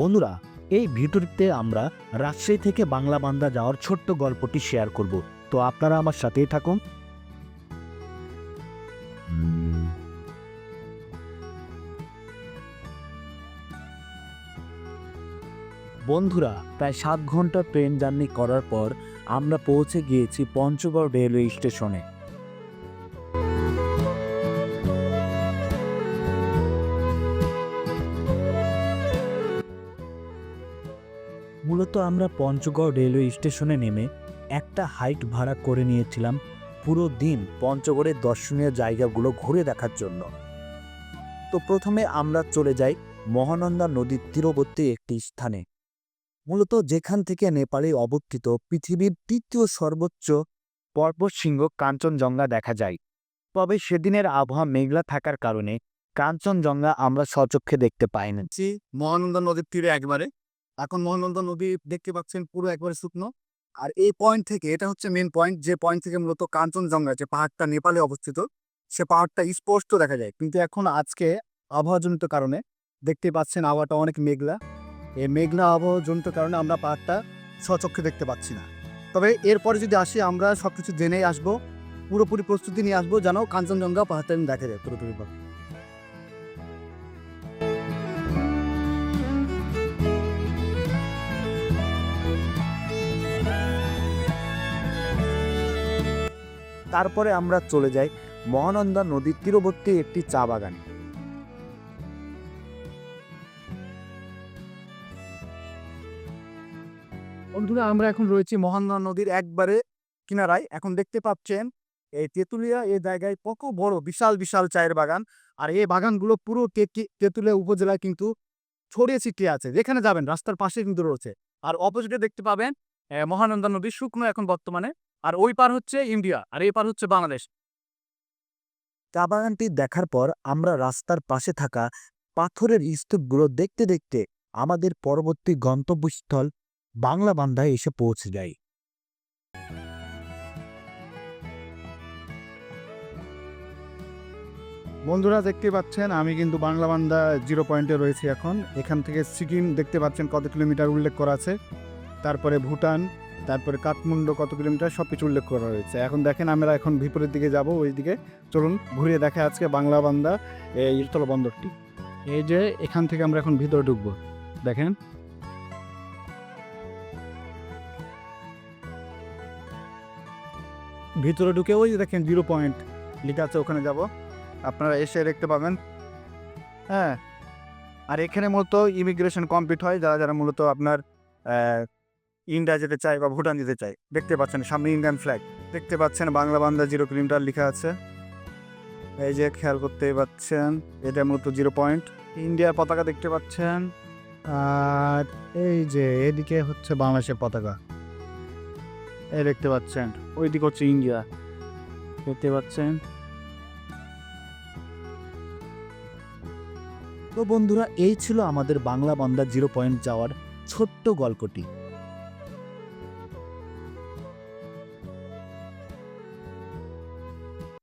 বন্ধুরা, এই ভিডিওটিতে আমরা রাজশাহী থেকে বাংলা বান্দা যাওয়ার ছোট্ট গল্পটি শেয়ার করব। তো আপনারা আমার সাথেই থাকুন। বন্ধুরা, প্রায় সাত ঘণ্টা ট্রেন জার্নি করার পর আমরা পৌঁছে গিয়েছি পঞ্চগড় রেলওয়ে স্টেশনে। মূলত আমরা পঞ্চগড় রেলওয়ে স্টেশনে নেমে একটা হাইট ভাড়া করে নিয়েছিলাম পুরো দিন পঞ্চগড়ের দর্শনীয় জায়গাগুলো ঘুরে দেখার জন্য। তো প্রথমে আমরা চলে যাই মহানন্দা নদীর তীরবর্তী একটি স্থানে। মূলত যেখান থেকে নেপালে অবস্থিত পৃথিবীর তৃতীয় সর্বোচ্চ পর্বতশৃঙ্গ কাঞ্চনজঙ্ঘা দেখা যায়। তবে সেদিনের আবহাওয়া মেঘলা থাকার কারণে কাঞ্চনজঙ্ঘা আমরা সচক্ষে দেখতে পাইনি। যাচ্ছি মহানন্দা নদীর তীরে একবারে এখন মহানন্দা নদী দেখতে পাচ্ছেন পুরো একবারে শুকনো। আর এই পয়েন্ট থেকে, এটা হচ্ছে মেন পয়েন্ট যে পয়েন্ট থেকে মূলত কাঞ্চনজঙ্ঘা যে পাহাড়টা নেপালে অবস্থিত, সে পাহাড়টা স্পষ্ট দেখা যায়। কিন্তু এখন আজকে আবহাওয়াজনিত কারণে দেখতে পাচ্ছেন আবহাওয়াটা অনেক মেঘলা। এই মেঘলা আবহাওয়াজনিত কারণে আমরা পাহাড়টা স্বচক্ষে দেখতে পাচ্ছি না। তবে এরপরে যদি আসি, আমরা সব কিছু জেনেই আসব, পুরোপুরি প্রস্তুতি নিয়ে আসব যেন কাঞ্চনজঙ্ঘা পাহাড়টা দেখা যায় পুরোপুরি তারপরে আমরা চলে যাই মহানন্দা নদীর তীরবর্তী একটি চা বাগানে। বন্ধুরা, আমরা এখন রয়েছি মহানন্দা নদীর একবারে কিনারায়। এখন দেখতে পাচ্ছেন, এই তেঁতুলিয়া এই জায়গায় কত বড়, বিশাল বিশাল চায়ের বাগান। আর এই বাগানগুলো পুরো তেঁতুলিয়া উপজেলায় কিন্তু ছড়িয়ে ছিটিয়ে আছে। যেখানে যাবেন, রাস্তার পাশে কিন্তু রয়েছে। আর অপোজিটে দেখতে পাবেন মহানন্দা নদী শুকনো এখন বর্তমানে আর ওই পার হচ্ছে ইন্ডিয়া আর এই পার হচ্ছে বাংলাদেশ। চা বাগানটি দেখার পর আমরা রাস্তার পাশে থাকা পাথরের স্তূপগুলো দেখতে দেখতে আমাদের পরবর্তী গন্তব্যস্থল বাংলা বান্ধায় এসে পৌঁছে যাই। বন্ধুরা দেখতে পাচ্ছেন আমি কিন্তু বাংলা বান্দা জিরো পয়েন্টে রয়েছি এখন। এখান থেকে সিকিম দেখতে পাচ্ছেন কত কিলোমিটার উল্লেখ করা আছে। তারপরে ভুটান তারপরে কাঠমান্ডু কত কিলোমিটার সব কিছু উল্লেখ করা রয়েছে এখন দেখেন, আমরা এখন বিপরীত দিকে যাব ওই দিকে চলুন ঘুরে দেখা আজকে বাংলা বান্দা, এই ইরতলা বন্দরটি। এই যে, এখান থেকে আমরা এখন ভিতরে ঢুকবো। দেখেন। ভিতরে ঢুকে ওই দেখেন, জিরো পয়েন্ট লেখা আছে, ওখানে যাব। আপনারা এসে দেখতে পাবেন। হ্যাঁ। আর এখানে মূলত ইমিগ্রেশন কমপ্লিট হয়, যারা যারা মূলত আপনার ইন্ডিয়া যেতে চায় বা ভুটান যেতে চায়। দেখতে পাচ্ছেন সামনে ইন্ডিয়ান ফ্ল্যাগ দেখতে পাচ্ছেন বাংলা বান্দা জিরো কিলোমিটার লেখা আছে। এই যে খেয়াল করতে পাচ্ছেন, এটা মূলত জিরো পয়েন্ট ইন্ডিয়ার পতাকা দেখতে পাচ্ছেন। আর এই যে এদিকে হচ্ছে বাংলাদেশের পতাকা। এই দেখতে পাচ্ছেন ওই ওইদিকে হচ্ছে ইন্ডিয়া। দেখতে পাচ্ছেন। তো বন্ধুরা, এই ছিল আমাদের বাংলা বান্দা জিরো পয়েন্ট যাওয়ার ছোট্ট গল্পটি।